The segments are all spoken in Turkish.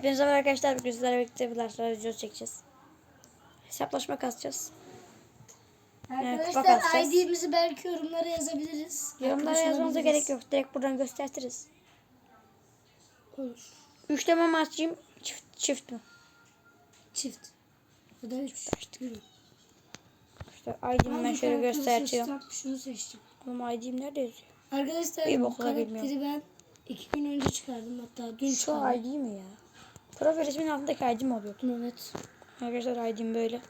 Hepinize merhaba arkadaşlar. Bugün sizlerle birlikte bir sonra video çekeceğiz. Hesaplaşma kasacağız. Arkadaşlar kasacağız. ID'mizi belki yorumlara yazabiliriz. Yorumlara yazmanıza gerek yok. Direkt buradan gösteririz. Olur. Üçleme mi açayım? Çift, çift mi? Çift. Bu da üç. Yürü. İşte ID'mi ben şöyle göstereceğim. Şunu seçtim. Oğlum ID'm nerede yazıyor? Arkadaşlar bu karakteri bilmiyorum. ben iki gün önce çıkardım hatta dün Şu çıkardım. ID mi ya? Profil resmin altındaki ID'm oluyordu. Evet. Arkadaşlar ID'm böyle.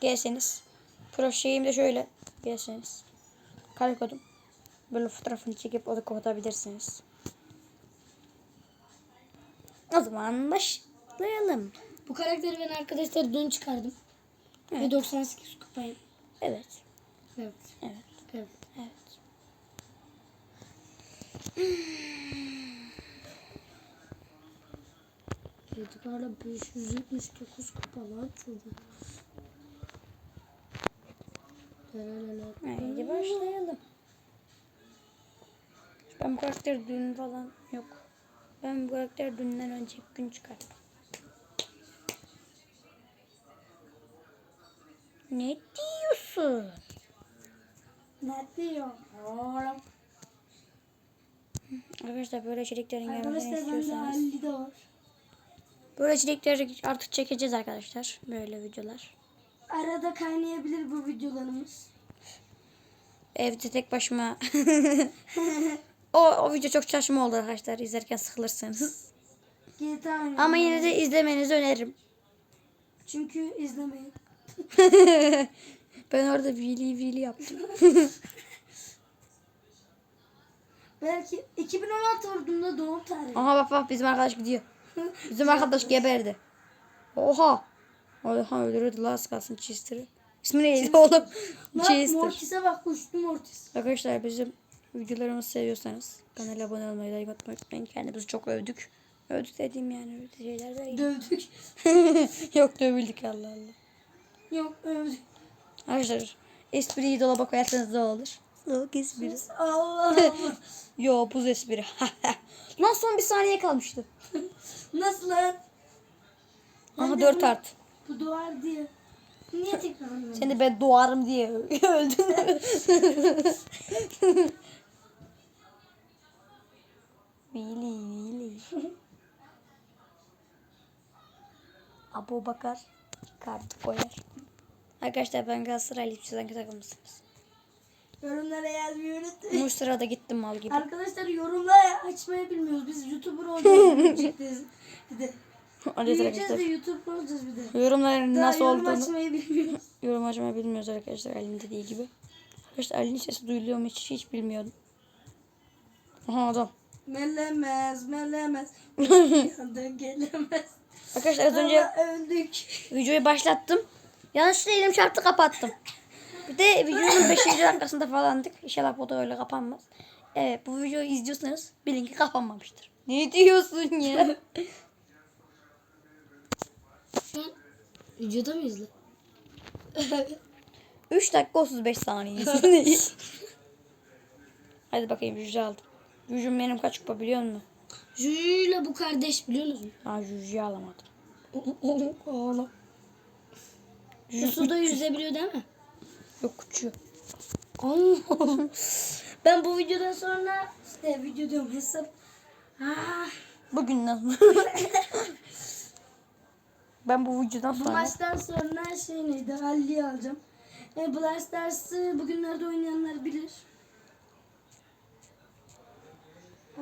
Gelseniz. Pro şeyim de şöyle. Gelseniz. Kare kodum. Böyle fotoğrafını çekip o da kapatabilirsiniz. O zaman başlayalım. Bu karakteri ben arkadaşlar dün çıkardım. Ve Evet. 98 kupayım. Evet. Evet. Evet. Evet. Evet. Edgar'la 579 kupa var çocuk. Haydi başlayalım. Ben bu karakter dün falan yok. Ben bu karakter dünden önceki gün çıkarttım. Ne diyorsun? Ne diyor? Oğlum. Arkadaşlar böyle içeriklerin gelmesini Arkadaşlar bende istiyorsanız. 50 de var. Böyle içerikleri artık çekeceğiz arkadaşlar. Böyle videolar. Arada kaynayabilir bu videolarımız. Evde tek başıma. o, o video çok saçma oldu arkadaşlar. İzlerken oynuyorum. Ama yine de izlemenizi öneririm. Çünkü izlemeyin. ben orada vili vili yaptım. Belki 2016 ordunda doğum tarihi. Aha bak bak bizim arkadaş gidiyor. Bizim arkadaş geberdi. Oha. Oha öldürürdü la az kalsın Chester'ı. İsmi neydi oğlum? Chester. Mortis'e bak kuşlu Mortis. Arkadaşlar bizim videolarımızı seviyorsanız kanala abone olmayı, like atmayı unutmayın. Kendimizi çok övdük. Övdük dediğim yani öyle şeyler değil. Dövdük. Yok dövüldük Allah Allah. Yok övdük. Arkadaşlar espriyi dolaba koyarsanız ne olur? Soğuk espri. Allah Allah. Yo buz espri. Lan son bir saniye kalmıştı. Nasıl lan? Aha Ben de 4 bu- art. Bu duvar diye. Niye tekrar oynuyorsun? Seni ben doğarım diye öldün. Vili vili. Abu Bakar kartı koyar. Arkadaşlar ben Galatasaraylıyım. Siz hangi takımlısınız? Yorumlara yazmayı unutmayın. Mustafa'da gittim mal gibi. Arkadaşlar yorumlar açmayı bilmiyoruz. Biz YouTuber olacağız. büyüyeceğiz. de arkadaşlar. YouTuber olacağız bir de. Yorumların Daha nasıl yorum olduğunu açmayı bilmiyoruz. yorum açmayı bilmiyoruz arkadaşlar Ali'nin dediği gibi. Arkadaşlar Ali'nin sesi duyuluyor mu hiç, hiç bilmiyordum. Aha adam. Melemez, melemez. Yandan gelemez. Arkadaşlar az önce Ama öldük. videoyu başlattım. Yanlışlıkla elim çarptı kapattım. Bir de videonun 5. dakikasında falandık. İnşallah bu da öyle kapanmaz. Evet bu videoyu izliyorsanız bilin ki kapanmamıştır. Ne diyorsun ya? Videoda mıyız lan? 3 dakika 35 saniye. Hadi bakayım Juju aldım. Juju'm benim kaç kupa biliyor musun? Juju'yla bu kardeş biliyor musun? Ha Juju'yu alamadım. Oğlum. Şu Juju suda yüzebiliyor değil mi? yok uçuyor. Allah. ben bu videodan sonra işte video diyorum hesap. Ah, Bugünden Ben bu videodan bu sonra maçtan sonra şey neydi? Halli'yi alacağım. E, Brawl Stars'ı bugünlerde oynayanlar bilir.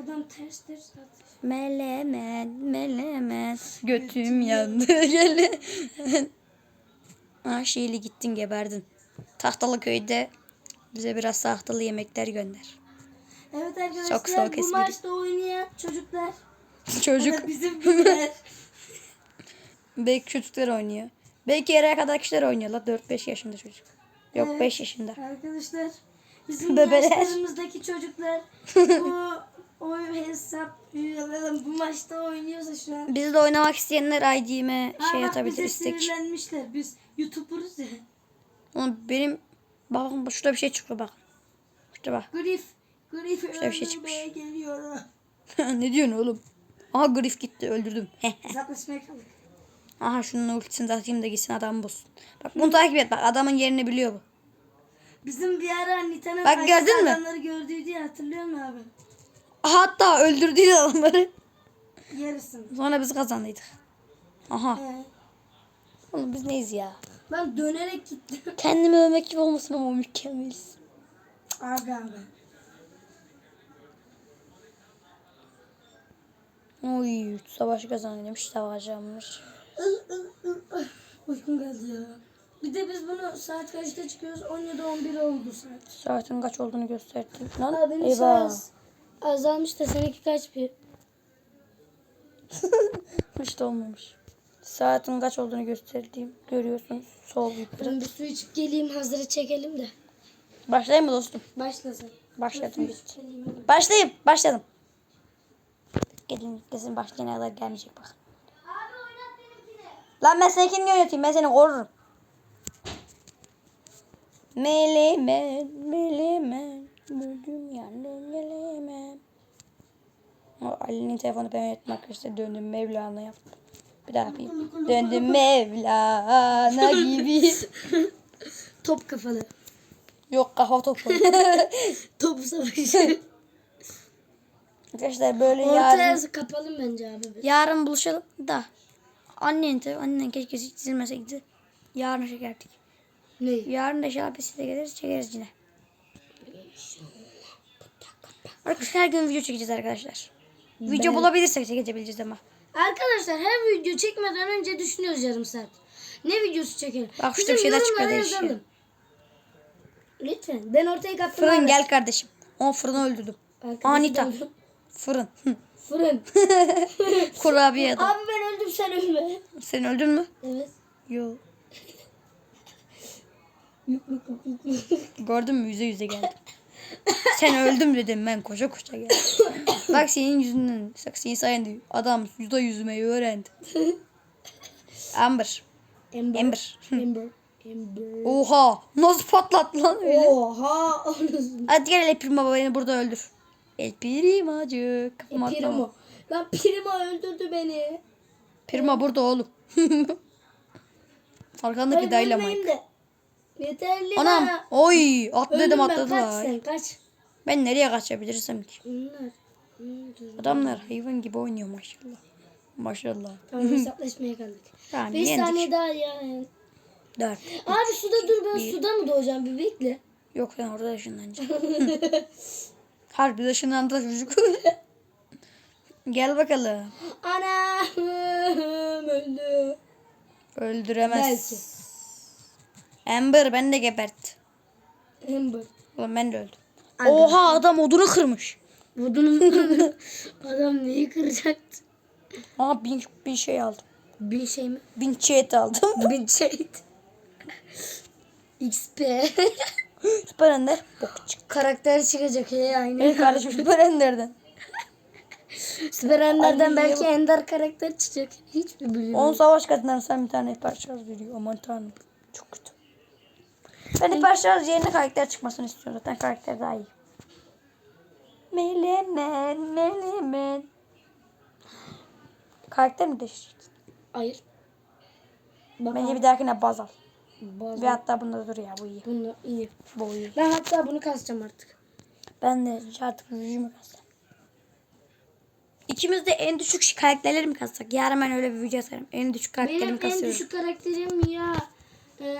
Adam ters ters atıyor. Melemen, melemen. Götüm yandı gele. ah şeyli gittin geberdin. Tahtalı köyde bize biraz tahtalı yemekler gönder. Evet arkadaşlar Çok soğuk bu espri. maçta oynayan çocuklar. Çocuk. Bizim gibiler. Belki çocuklar oynuyor. Belki yere kadar kişiler oynuyorlar. 4-5 yaşında çocuk. Yok Evet. 5 yaşında. arkadaşlar bizim Bebeler. yaşlarımızdaki çocuklar bu oyun hesap bu maçta oynuyorsa şu an. Biz de oynamak isteyenler ID'me şey atabilir bize istek. sinirlenmişler. Biz YouTuber'ız ya. Oğlum benim bakın şurada bir şey çıktı bak. İşte bak. Grif. Grif bir şey çıkmış. geliyorum. ne diyorsun oğlum? Aha Griff gitti öldürdüm. Hesaplaşmaya kaldık. Aha şunun ultisini de atayım da gitsin adam bulsun. Bak bunu takip et bak adamın yerini biliyor bu. Bizim bir ara Nita'nın Bak, gördün mü? adamları gördüydü ya hatırlıyor musun abi? Hatta öldürdüydü adamları. Yarısını. Sonra biz kazandıydık. Aha. He. Oğlum biz neyiz ya? Ben dönerek gittim. Kendimi övmek gibi olmasın ama mükemmeliz. Abi abi. Oy savaş kazanıyormuş savaşanmış. Uykum geldi ya. Bir de biz bunu saat kaçta çıkıyoruz? 17-11 oldu saat. Saatin kaç olduğunu gösterdim. Lan Aa, benim eyvah. azalmış da seninki kaç bir? Hiç de olmamış. Saatin kaç olduğunu gösterdiğim görüyorsunuz. Sol yukarı. Ben bir su içip geleyim hazırı çekelim de. Başlayayım mı dostum? Başla sen. Başladım. Hadi. Başlayayım. Başladım. Gelin kesin başlayana kadar gelmeyecek bak. Lan ben seninkini niye oynatayım? Ben seni korurum. Melemen, melemen, bugün yandım gelemen. O Ali'nin telefonu ben yönettim arkadaşlar. Döndüm Mevlana yaptım. Bir daha yapayım. Döndüm Mevlana gibi. Top kafalı. Yok kafa topu. Top savaşı. arkadaşlar böyle yarın, Ortaya kapalım bence abi. biz. yarın buluşalım da. Annen tabii annen keşke çizilmeseydi. Yarın çekerdik. Ne? Yarın da şapesiyle geliriz çekeriz yine. Arkadaşlar her gün video çekeceğiz arkadaşlar. Video bulabilirsek çekebileceğiz ama. Arkadaşlar her video çekmeden önce düşünüyoruz yarım saat. Ne videosu çekelim? Bak şurada bir şeyler çıkıyor, değişiyor. yazalım. Lütfen. Ben ortaya kaptım. Fırın gel kardeşim. O fırını öldürdüm. Arkadaşı Anita. Fırın. Fırın. Kurabiye adam. abi ben öldüm sen ölme. Sen öldün mü? Evet. Yok. Gördün mü yüze yüze geldim. Sen öldüm dedim ben koşa koşa geldim. Bak senin yüzünden, bak senin sayende adam yüzde yüzmeyi öğrendi. Amber. Ember. Amber. Ember. Ember. Oha nasıl patlattı lan öyle. Oha. Hadi gel El Primo beni burada öldür. El Primo'cuk. E, Kafama atlama. Primo. Lan Primo öldürdü beni. Primo burada oğlum. Arkandaki Ben dayla ölmeyeyim de. Yeterli Anam. bana. Oy atladım Öldüm ben atladı kaç sen kaç. Ben nereye kaçabilirsem ki? Bunlar. Adamlar hayvan gibi oynuyor maşallah. Maşallah. Tamam hesaplaşmaya kaldık. Tamam 5 yendik. saniye daha ya. Dört. Abi suda dur ben suda mı doğacağım bir bekle. Yok sen orada ışınlanacaksın. Harbi ışınlandı çocuk. Gel bakalım. Anam öldü. Öldüremez. Belki. Amber ben de gebert. Amber. Oğlum ben de öldüm. Aga. Oha adam odunu kırmış. Budunun adam neyi kıracaktı? Aa bin, bin şey aldım. Bir şey mi? Bin çeğit aldım. Bir şey. XP. Süper Ender. Bok çık. Karakter çıkacak he aynı. Evet kardeşim Süper Ender'den. Süper Ender'den belki Ender karakter çıkacak. Hiçbir bilmiyorum. 10 savaş kadından sen bir tane şarj veriyor. Aman tanrım. Çok kötü. Ben hiper şarj yerine karakter çıkmasını istiyorum. Zaten karakter daha iyi. Melemen, melemen. Karakter mi değiştireceksin? Hayır. Bak Bence bir dahakine baz al. Bazı... Ve hatta bunda dur ya bu iyi. Bunu iyi. Bu iyi. Ben hatta bunu kasacağım artık. Ben de artık yüzümü kasacağım. İkimiz de en düşük karakterleri mi kassak? Yarın ben öyle bir video atarım. En düşük karakterimi Benim en kasıyorum. düşük karakterim ya e,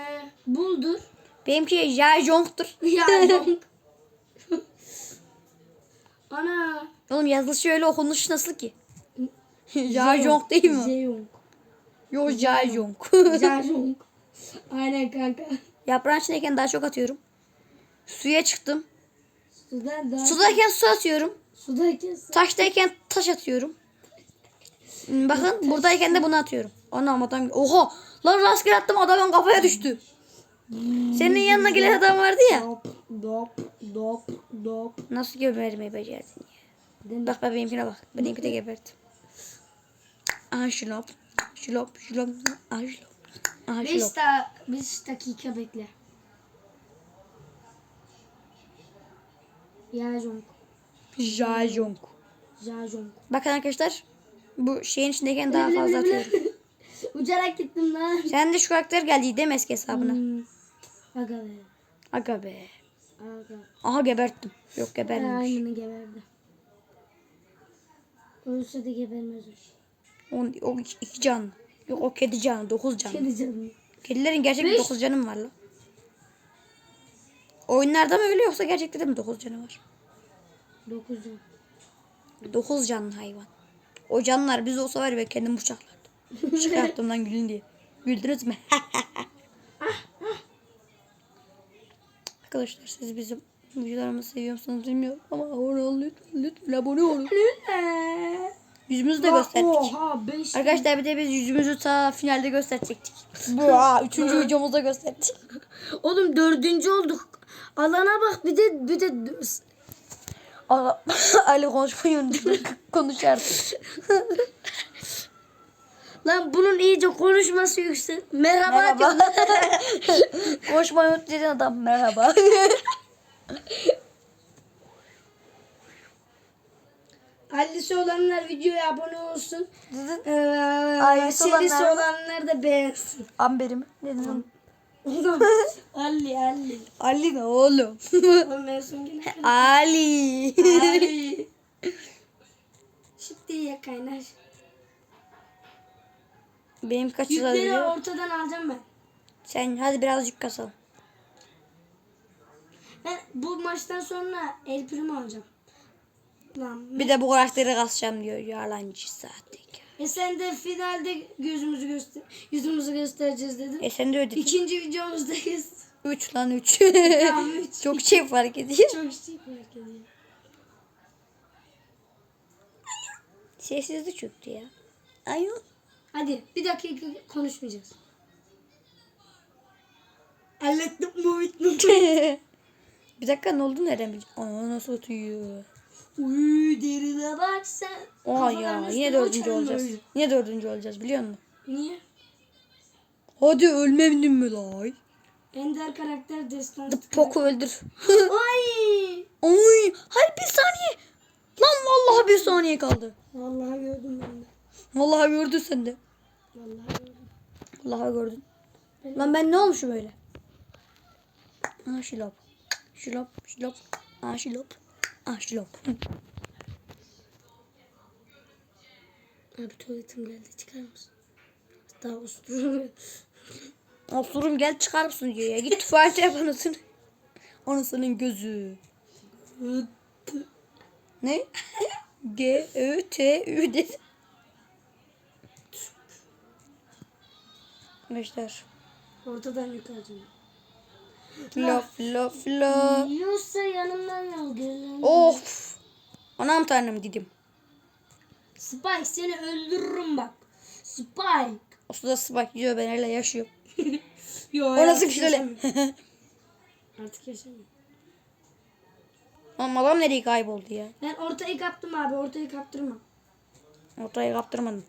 Buldur. Benimki Ja Jong'tur. Ya Donk. Ana. Oğlum yazılışı öyle okunuş nasıl ki? Ja Jong değil mi? Zeyong. Yo Ja Jong. Zeyong. Aynen kanka. Yaprağın içindeyken daha çok atıyorum. Suya çıktım. Sudan daha Sudayken su atıyorum. Sudayken su. Taştayken taş atıyorum. Hmm, Bakın buradayken de bunu atıyorum. Anam adam. Oha! Lan rastgele attım adamın kafaya düştü. Senin yanına gelen adam vardı ya. Dop dop dop. Nasıl gebermeyi becerdin ya? Bak bak benimkine bak. Benimki de geberdi. Aha şulop. Şulop. Şulop. Aha şulop. Aha 5 şulop. daha 5 dakika bekle. Jajong. Ja Jong. Bakın arkadaşlar. Bu şeyin içindeyken daha fazla atıyorum. Uçarak gittim lan. Sen de şu karakter geldi değil mi eski hesabına? Hmm. Aga be. Aga be. Aga. Aha geberttim. Yok gebermemiş. Aynını geberdi. Ölse de gebermezmiş. On, o iki, iki canlı. Yok o kedi canı. Dokuz canlı. Kedi canım. Kedilerin gerçekten Beş. dokuz canı mı var lan? Oyunlarda mı öyle yoksa gerçekten de mi dokuz canı var? Dokuz can. Dokuz canlı hayvan. O canlılar biz olsa var ya kendim bıçaklardım. Lan gülün diye. Güldünüz mü? Arkadaşlar siz bizim videolarımızı seviyor musunuz bilmiyorum ama abone olun lütfen lütfen abone olun. Lütfen. Yüzümüzü de gösterdik. Oha beş. Arkadaşlar bir de biz yüzümüzü ta finalde gösterecektik. Bu aa, üçüncü videomuzda gösterdik. Oğlum dördüncü olduk. Alana bak bir de bir de Aa, Ali konuşmayı unuttu. Konuş artık. Lan bunun iyice konuşması yüksek. Merhaba. Merhaba. diyor. konuşmayı unuttu dediğin adam merhaba. Hallisi olanlar videoya abone olsun. Ee, Ailesi serisi olanlar- olanlar da beğensin. Amber'i mi? Ne dedin? Oğlum. Ali Ali. Ali ne oğlum? Ali. Ali. Şimdi ya kaynar. Benim kaç yıl Yükleri alıyor? ortadan alacağım ben. Sen hadi birazcık kasalım. Ben bu maçtan sonra El Primo alacağım. Lan. Bir de bu karakteri kasacağım diyor. Yalancı sahtekar. E sen de finalde gözümüzü göster yüzümüzü göstereceğiz dedin. E sen de öyle dedin. İkinci videomuzdayız. Üç lan üç. Tamam üç. Çok şey fark ediyor. Çok şey fark ediyor. Sessizlik çöktü ya. Ayol. Hadi bir dakika konuşmayacağız. Hallettim bu bitmi. bir dakika ne oldu nereden bileceğim? Aa nasıl atıyor? Uy derine bak sen. Oha ya üstüne dördüncü olacağız. böyle. Yine dördüncü olacağız biliyor musun? Niye? Hadi ölmemdin mi lay? Ender karakter destansı. Poku öldür. Ay. Ay, hayır bir saniye. Lan vallahi bir saniye kaldı. Vallahi gördüm ben de. Vallahi gördün sen de. Vallahi gördüm. Vallahi gördün. Lan ben ne olmuşum böyle? Aa şilop. Şilop, şilop. Aa şilop. Aa şilop. Abi tuvaletim geldi çıkar mısın? Daha usturuyor. Osurum gel çıkar mısın diyor ya. Git tuvalete yap anasını. Anasının gözü. Ne? G, Ö, T, Ü dedi. Arkadaşlar. Ortadan yukarı. Laf laf laf. Yiyorsa yanımdan yol gözüm. Of. Anam tanrım dedim. Spike seni öldürürüm bak. Spike. O sırada Spike diyor ben hala yaşıyorum. Yo, O nasıl ki şöyle. Artık yaşamıyorum. Ama adam nereye kayboldu ya? Ben ortayı kaptım abi ortayı kaptırma. Ortaya kaptırmadım.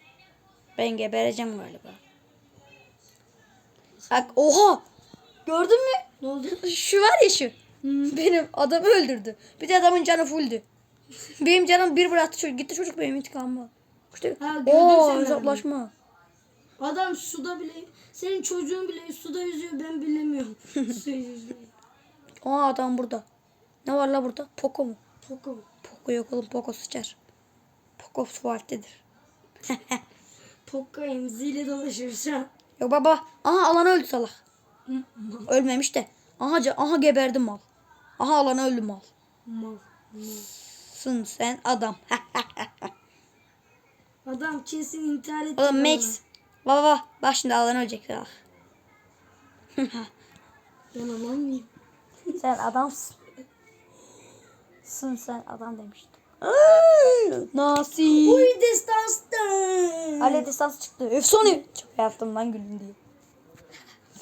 Ben gebereceğim galiba. Bak oha. Gördün mü? Ne oldu? Şu var ya şu. Benim adamı öldürdü. Bir de adamın canı fulldü. benim canım bir bıraktı çocuk. Gitti çocuk benim intikamımı. İşte, Ha, gördüm Oo seni hesaplaşma. Adam suda bile senin çocuğun bile suda yüzüyor ben bilemiyorum. Aa adam burada. Ne var la burada? Poco mu? Poco. Poco yok oğlum Poco sıçar. Poco tuvalettedir. Poco emziyle dolaşıyor şu an. Yok baba. Aha alan öldü salak. Ölmemiş de. Aha, aha geberdi mal. Aha alan öldü mal. Mal. Sın sen adam. Adam kesin intihar etti. Oğlum. Max. Baba. Bak şimdi alan ölecek salak. Ben aman mıyım? sen adamsın. Sın sen adam demiştim. Nasi. Uy destanstan. Ale distans çıktı. Efsane. Çok yaptım lan gülün diye.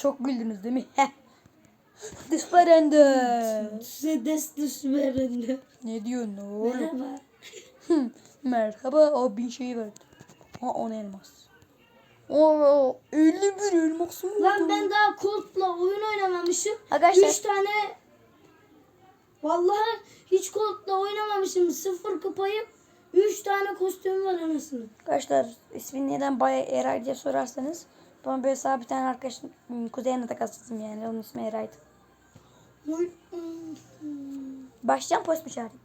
Çok güldünüz değil mi? Disparende. Size destus verende. Ne diyorsun oğlum? Merhaba. Merhaba. O bin şeyi verdi. Ha on elmas. Oo 51 elmasım oldu. Lan ben daha Colt'la oyun oynamamışım. Arkadaşlar- Üç tane Vallahi hiç Colt'la oynamamışım. Sıfır kupayım. Üç tane kostüm var anasını. Arkadaşlar ismini neden Bay Eray diye sorarsanız bana böyle sabit bir tane arkadaşım hmm, kuzenine takasızım yani onun ismi Eray'dı. Başlayacağım polis mi çağırayım?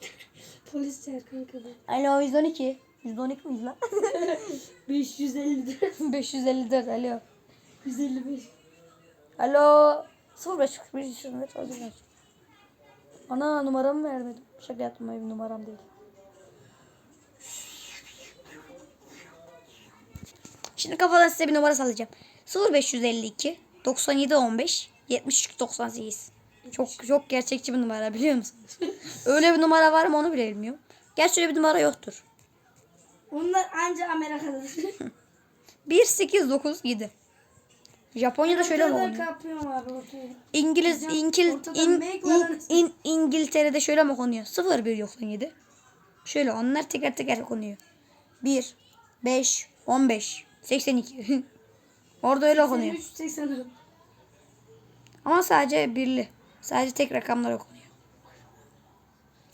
Polis çağır kanka da. Alo 112. 112 miyiz lan? 554. 554 alo. 155. Alo. 05 41 şunlar öldürmez. Ana numaramı vermedim. Şaka yaptım benim numaram değil. Şimdi kafadan size bir numara sallayacağım. 0552 97 15 73 98. Çok çok gerçekçi bir numara biliyor musunuz? Öyle bir numara var mı onu bile bilmiyorum. Gerçi öyle bir numara yoktur. Onlar anca Amerika'dadır. 1897. Japonya'da şöyle mi ortaya. İngiliz İngil, in, in- in- İngiltere'de şöyle mi okunuyor? 0197. Şöyle onlar teker teker okunuyor. 1 5 15 82. Orada öyle okunuyor. 83 84. Ama sadece birli. Sadece tek rakamlar okunuyor.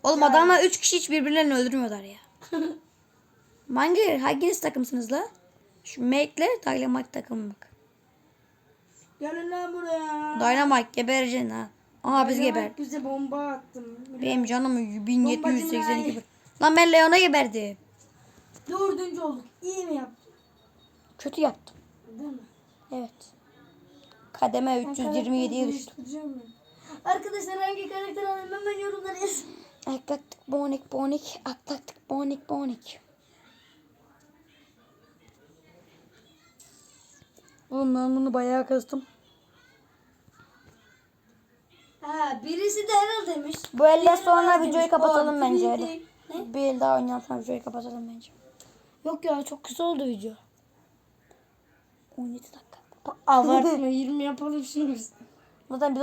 Oğlum adamlar 3 kişi hiç birbirlerini öldürmüyorlar ya. Hangi hanginiz takımsınız la? Şu Make'le Dynamite takımı bak. Gelin lan buraya. Dynamite gebereceksin ha. Aha biz Dynamite geber. Bize bomba attım. Benim canım 1782. Bombacı Lan ben Leon'a geberdim. Dördüncü olduk. İyi mi yaptın? Kötü yaptım. Değil mi? Evet. Kademe Ben 327'ye karakteri düştüm. Arkadaşlar hangi karakter alayım hemen yorumlara yazın. Aktaktık bonik bonik. Aktaktık bonik bonik. Oğlum ben bunu bayağı kastım. Ha birisi de Erol demiş. Bu Diğeri sonra videoyu kapatalım bence hadi. Ne? Bir el daha oynayalım sonra videoyu kapatalım bence. Yok ya çok kısa oldu video. 17 dakika. Abartma 20 yapalım şimdi biz. Zaten biz